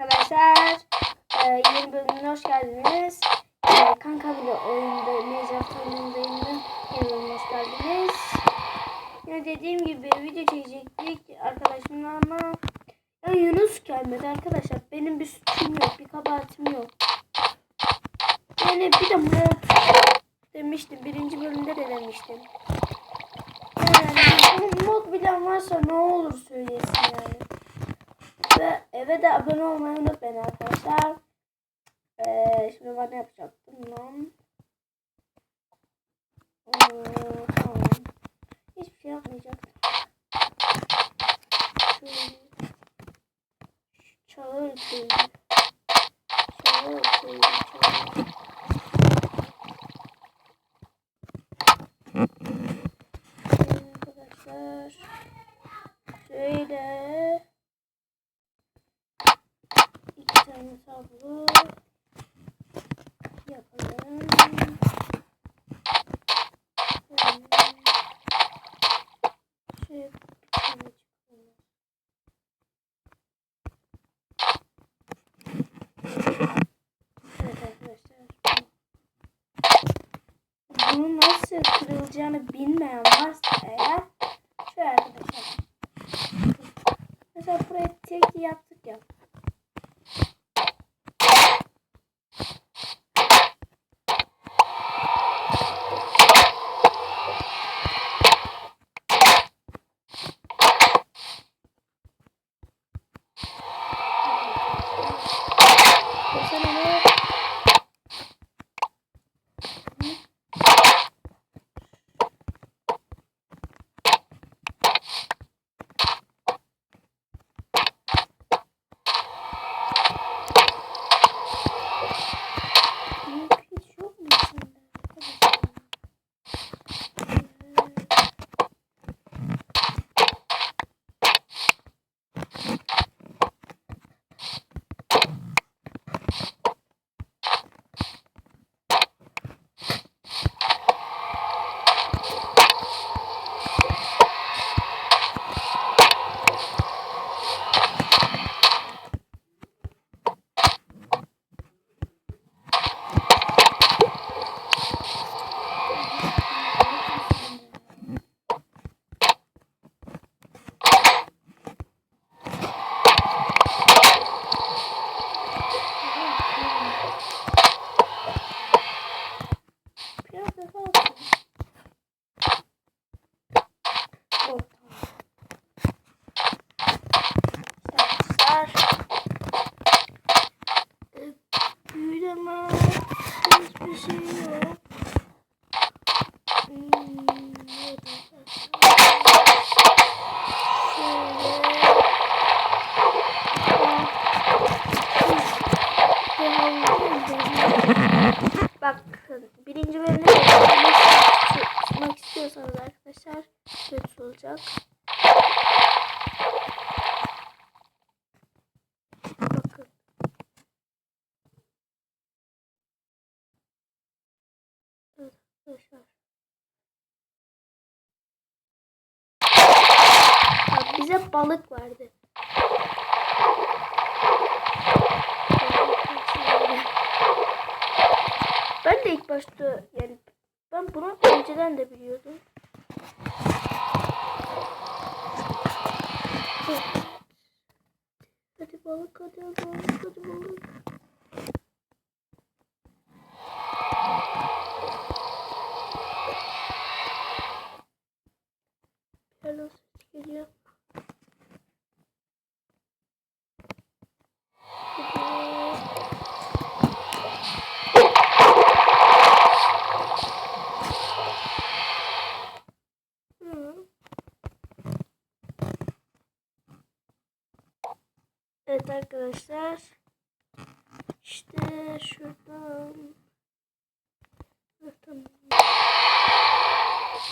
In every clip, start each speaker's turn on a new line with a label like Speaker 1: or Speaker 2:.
Speaker 1: Arkadaşlar e, yeni bölümüne hoş geldiniz. E, kanka bile oyunda Minecraft oyunundayım da yeni bölümüne hoş geldiniz. Yine dediğim gibi video çekecektik arkadaşımla ama ya Yunus gelmedi arkadaşlar. Benim bir suçum yok, bir kabahatim yok. Yani bir de mod demiştim. Birinci bölümde de demiştim. Yani bu mod bilen varsa ne olur söylesin yani. Ve eve de abone olmayı unutmayın arkadaşlar. Ee, şimdi ben ne yapacaktım lan? Ee, tamam. Hiçbir şey yapmayacaktım. Köyü. Çağır köyü. Çağır. Şöyle arkadaşlar. Şöyle. İki tane tablo yapalım. Şöyle. Bunu nasıl kırılacağını bilmeyen varsa eğer şöyle arkadaşlar. Mesela buraya Hiçbir şey yok. Bakın birinci bölümde tutmak istiyorsanız arkadaşlar kötü olacak. Bakın. Evet arkadaşlar. Balık verdi. Ben de ilk başta yani ben bunu önceden de biliyordum. Hadi balık hadi balık hadi balık. Hello ses geliyor. Hadi. Hı. Evet arkadaşlar. İşte şuradan. Tamam.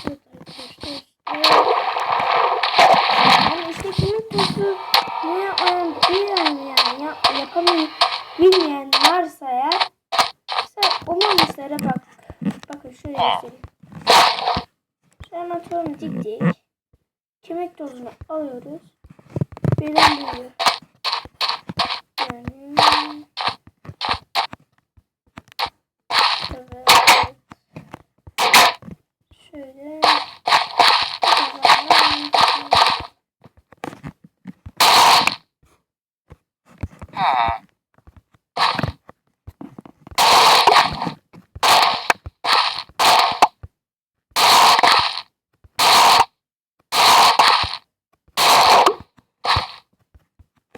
Speaker 1: Evet arkadaşlar. Yani işte kimin tozu ne bilmeyen yani yap, yapamayı bilmeyen varsa eğer mesela olmamışlara bak. Bakın şöyle göstereyim. An atıyorum dik dik. Kemik tozunu alıyoruz. Birden büyüyor. Yani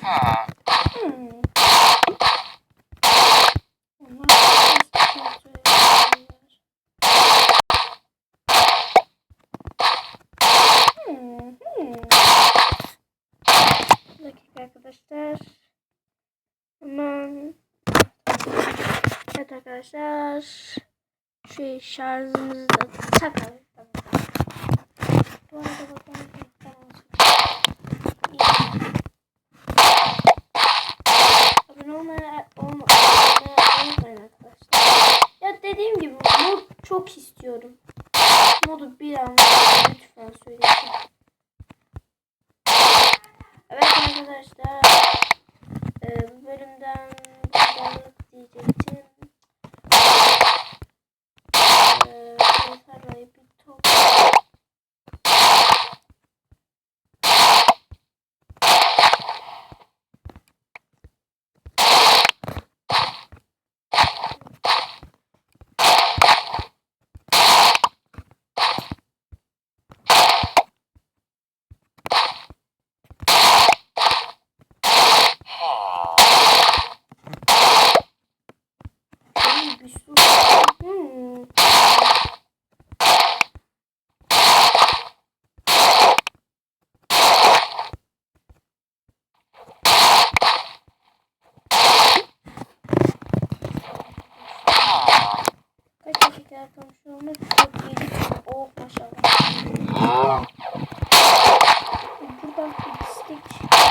Speaker 1: Hmm. Onlar biraz kötü. Hmm, hmm. Bir dakika arkadaşlar. Hemen. Evet arkadaşlar. Şu şarjımızı da takalım. Bu arada bakalım. Tamam. Abone olmaya olma, olmayı unutmayın arkadaşlar. Ya dediğim gibi mod çok istiyorum. Modu bir an lütfen söyleyin. Evet arkadaşlar. Ee, bu bölümden bu kadarlık diyecektim. Ee, tarlayı bir top. Benim bir su. Hmm. Şu anda? Çok iyi. Oh maşallah. Buradan bir istek çıkıyor.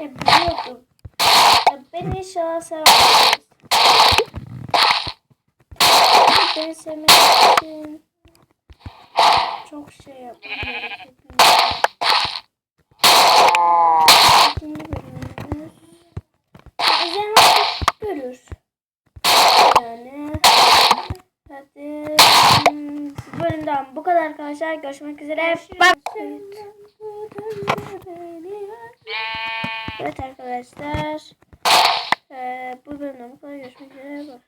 Speaker 1: Ya biliyordum. Ya beni inşallah seversiniz. Beni sevmek için çok şey yapmam gerekiyor. İkinci bölümümüz. Üzerine görür. Yani hadi bu bölümden bu kadar arkadaşlar. Görüşmek üzere. Bak. Evet arkadaşlar. Ee, bu bölümden bu kadar görüşmek üzere.